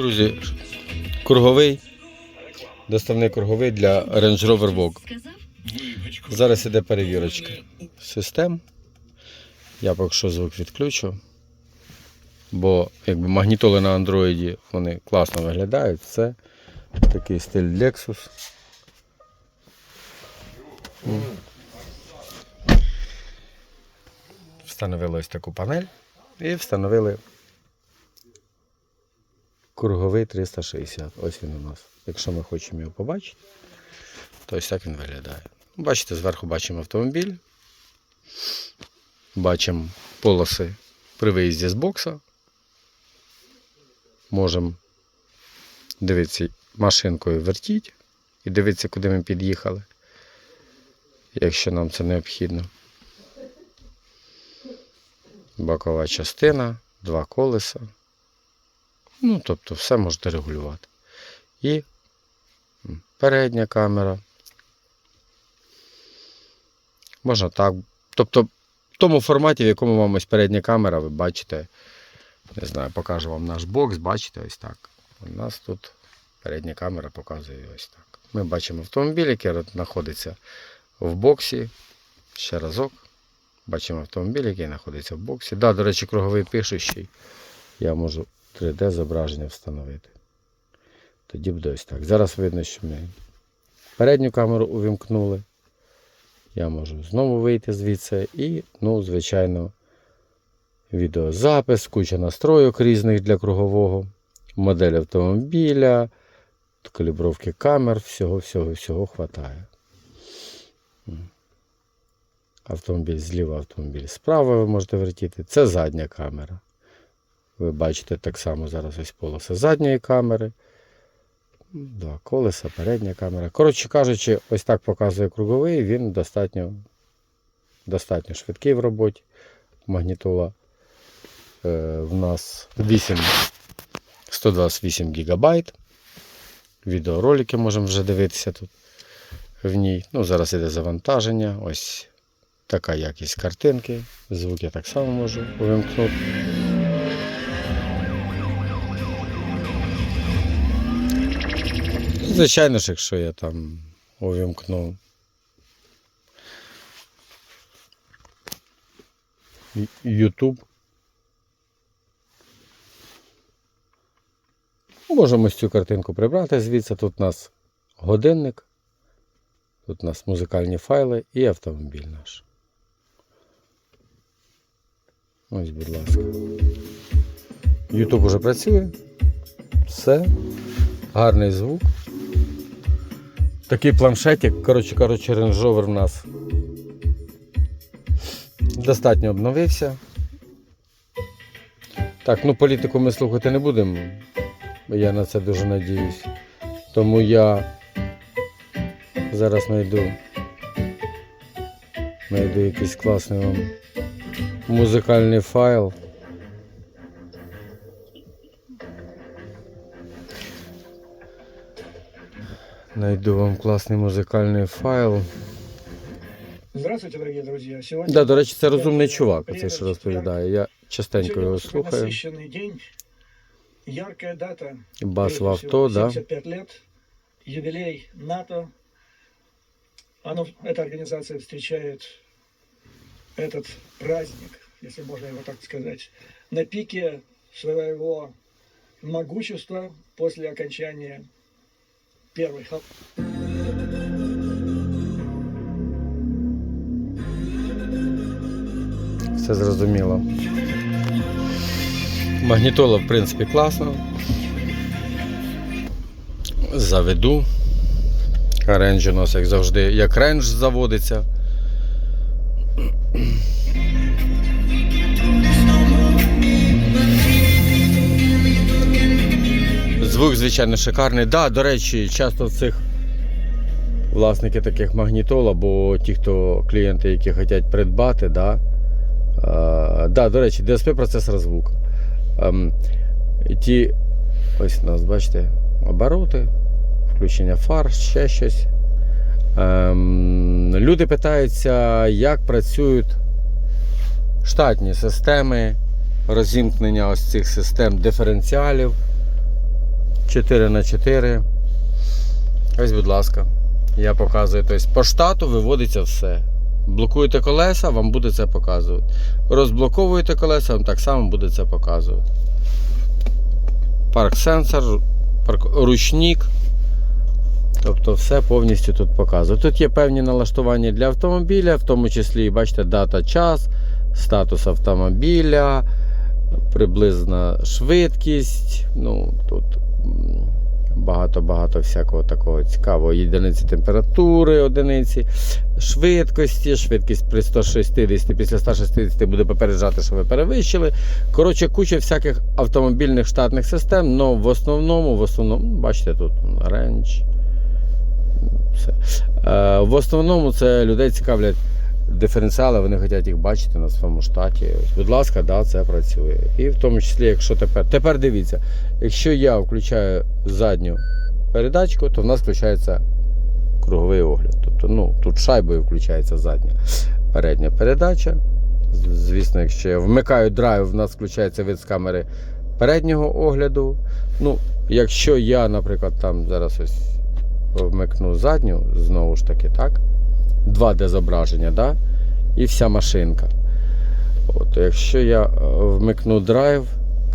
Друзі, круговий, доставний круговий для Range Rover Vogue. Зараз іде перевірочка систем. Я поки що звук відключу. Бо якби магнітоли на андроїді вони класно виглядають. Це такий стиль Lexus. Встановили ось таку панель і встановили круговий 360. Ось він у нас. Якщо ми хочемо його побачити, то ось так він виглядає. Бачите, зверху бачимо автомобіль. Бачимо полоси при виїзді з бокса. Можемо дивитися машинкою вертіть і дивитися, куди ми під'їхали, якщо нам це необхідно. Бокова частина, два колеса. Ну, тобто, все можете регулювати. І передня камера. Можна так. Тобто, в тому форматі, в якому вам ось передня камера, ви бачите, не знаю, покажу вам наш бокс, бачите, ось так. У нас тут передня камера показує ось так. Ми бачимо автомобіль, який знаходиться в боксі. Ще разок. Бачимо автомобіль, який знаходиться в боксі. Да, до речі, круговий пишущий. Я можу 3D зображення встановити. Тоді буде ось так. Зараз видно, що ми передню камеру увімкнули. Я можу знову вийти звідси і, ну, звичайно, відеозапис, куча настройок різних для кругового, модель автомобіля, калібровки камер, всього, всього, всього хватає. Автомобіль зліва, автомобіль справа ви можете вертіти. Це задня камера. Ви бачите так само зараз ось полоса задньої камери. Два колеса, передня камера. Коротше кажучи, ось так показує круговий, він достатньо, достатньо швидкий в роботі. Магнітола е, в нас 8, 128 гігабайт. Відеоролики можемо вже дивитися тут в ній. Ну, зараз іде завантаження. Ось така якість картинки. Звук я так само можу увімкнути. Звичайно ж, якщо я там увімкну YouTube. Можемо цю картинку прибрати звідси. Тут у нас годинник, тут у нас музикальні файли і автомобіль наш. Ось, будь ласка. YouTube уже працює. Все. Гарний звук. Такий планшетик, коротше кажучи, Range в нас достатньо обновився. Так, ну політику ми слухати не будемо. Я на це дуже надіюсь. Тому я зараз знайду знайду якийсь класний вам музикальний файл. Найду вам класний музикальний файл. Здравствуйте, дорогие друзья. Сегодня Да, до речі, це розумний чувак, оцей, що розповідає. Я частенько сегодня його очень слухаю. насыщенный день. Яркая дата. Бас прежде в авто, всего, да. 75 лет. Юбилей НАТО. Оно, эта организация встречает этот праздник, если можно его так сказать, на пике своего могущества после окончания первой хол- Все зрозуміло. Магнітола, в принципі, класно. Заведу. Рендж у нас, як завжди, як рендж заводиться. Звук, звичайно, шикарний. Да, до речі, часто цих власники таких магнітол, або ті, хто клієнти, які хочуть придбати, да, а, да, до речі, DSP процесор звуку. Ем, ті, ось у нас, бачите, обороти, включення фар, ще щось. Ем, люди питаються, як працюють штатні системи розімкнення ось цих систем диференціалів. 4 на 4 Ось, будь ласка. Я показую. Тобто по штату виводиться все. Блокуєте колеса, вам буде це показувати. Розблоковуєте колеса, вам так само буде це показувати. Парк сенсор, парк, ручник. Тобто все повністю тут показує. Тут є певні налаштування для автомобіля, в тому числі, бачите, дата, час, статус автомобіля, приблизна швидкість. Ну, тут багато-багато всякого такого цікавого. Єдиниці температури, одиниці, швидкості, швидкість при 160, після 160 буде попереджати, що ви перевищили. Коротше, куча всяких автомобільних штатних систем, але в основному, в основному, бачите, тут ренч. Все. Е, в основному це людей цікавлять диференціали, вони хочуть їх бачити на своєму штаті. Будь ласка, да, це працює. І в тому числі, якщо тепер. Тепер дивіться, якщо я включаю задню передачку, то в нас включається круговий огляд. Тобто, ну, тут шайбою включається задня передня передача. Звісно, якщо я вмикаю драйв, в нас включається вид з камери переднього огляду. Ну, якщо я, наприклад, там зараз ось вмикну задню, знову ж таки, так? 2D зображення, да? і вся машинка. От, якщо я е, вмикну драйв,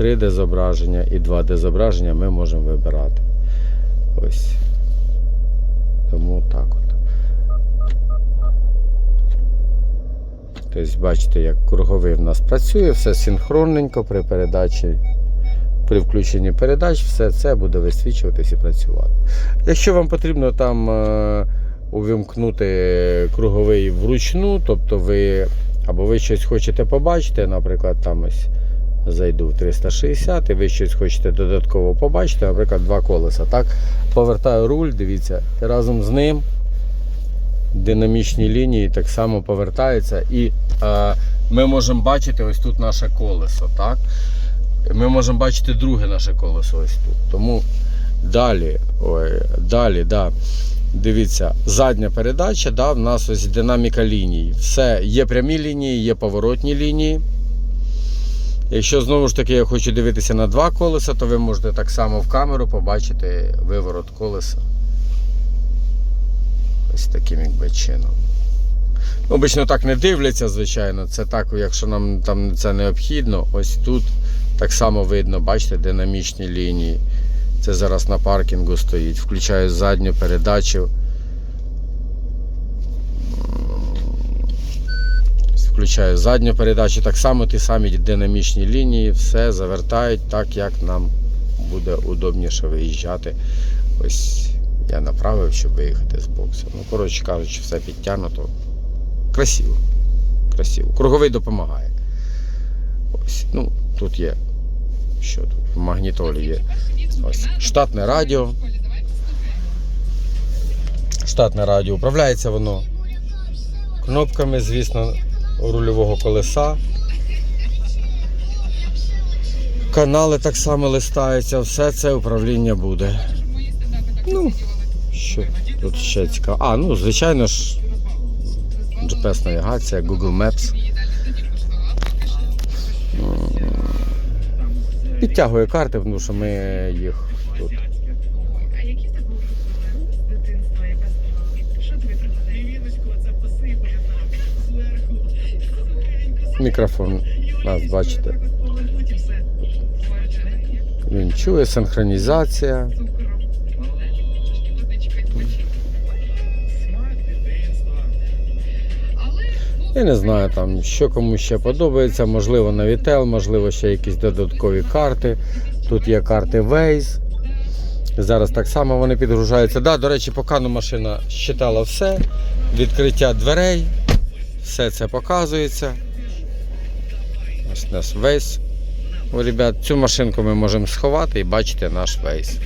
3D зображення і 2D зображення ми можемо вибирати. Ось. Тому так от. Тобто, бачите, як круговий в нас працює, все синхронненько при передачі. При включенні передач все це буде висвічуватись і працювати. Якщо вам потрібно там е, увімкнути круговий вручну, тобто ви або ви щось хочете побачити, наприклад, там ось зайду в 360 і ви щось хочете додатково побачити, наприклад, два колеса. Так, повертаю руль, дивіться, і разом з ним динамічні лінії так само повертаються. І е, ми можемо бачити ось тут наше колесо. так? Ми можемо бачити друге наше колесо ось тут. Тому далі, ой, далі, да. Дивіться, задня передача, да, в нас ось динаміка ліній. Все, є прямі лінії, є поворотні лінії. Якщо знову ж таки я хочу дивитися на два колеса, то ви можете так само в камеру побачити виворот колеса. Ось таким якби чином. Ну, Обично так не дивляться, звичайно. Це так, якщо нам там це необхідно. Ось тут так само видно, бачите, динамічні лінії. Це зараз на паркінгу стоїть. Включаю задню передачу. Включаю задню передачу, так само ті самі динамічні лінії, все завертають так, як нам буде удобніше виїжджати. Ось я направив, щоб виїхати з боксу. Ну, коротше кажучи, все підтягнуто. Красиво. Красиво. Круговий допомагає. Ось, ну, тут є. Що тут? Магнітолі є. Ось штатне радіо. Штатне радіо. Управляється воно кнопками, звісно, рульового колеса. Канали так само листаються, все це управління буде. Ну, що тут ще цікаво. А, ну, звичайно ж, GPS-навігація, Google Maps. Підтягує карти, тому що ми їх тут. А які в тебе були з дитинства, яка справа? Що тобі пригадує? Мікрофон нас бачите. Він чує синхронізація. Я не знаю там, що кому ще подобається. Можливо, Navitel, можливо, ще якісь додаткові карти. Тут є карти Waze. Зараз так само вони підгружаються. Да, до речі, по кану машина щитала все. Відкриття дверей. Все це показується. Ось у нас Waze. О, ребят, цю машинку ми можемо сховати і бачите наш Waze.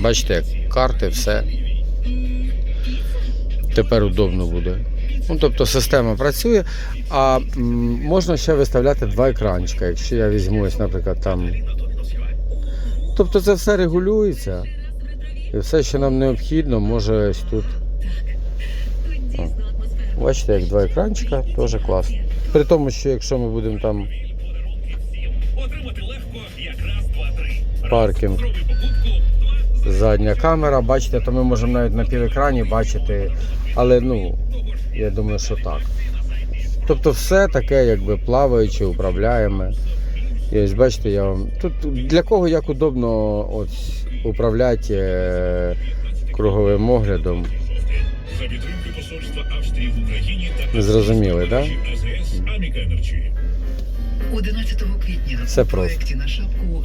Бачите, як карти, все. Тепер удобно буде. Ну, тобто система працює, а можна ще виставляти два екранчика. Якщо я візьму, ось, наприклад, там. Тобто це все регулюється. І все, що нам необхідно, може ось тут. О. Бачите, як два екранчика, теж класно. При тому, що якщо ми будемо там Паркінг. Задня камера, бачите, то ми можемо навіть на півекрані бачити, але ну, я думаю, що так. Тобто все таке, якби плаваюче, управляєме. І ось бачите, я вам. Тут для кого як удобно от, управляти е, круговим оглядом. Зрозуміли, да? Аміка Енерджі. 11 квітня Все просто. проєкті на шапку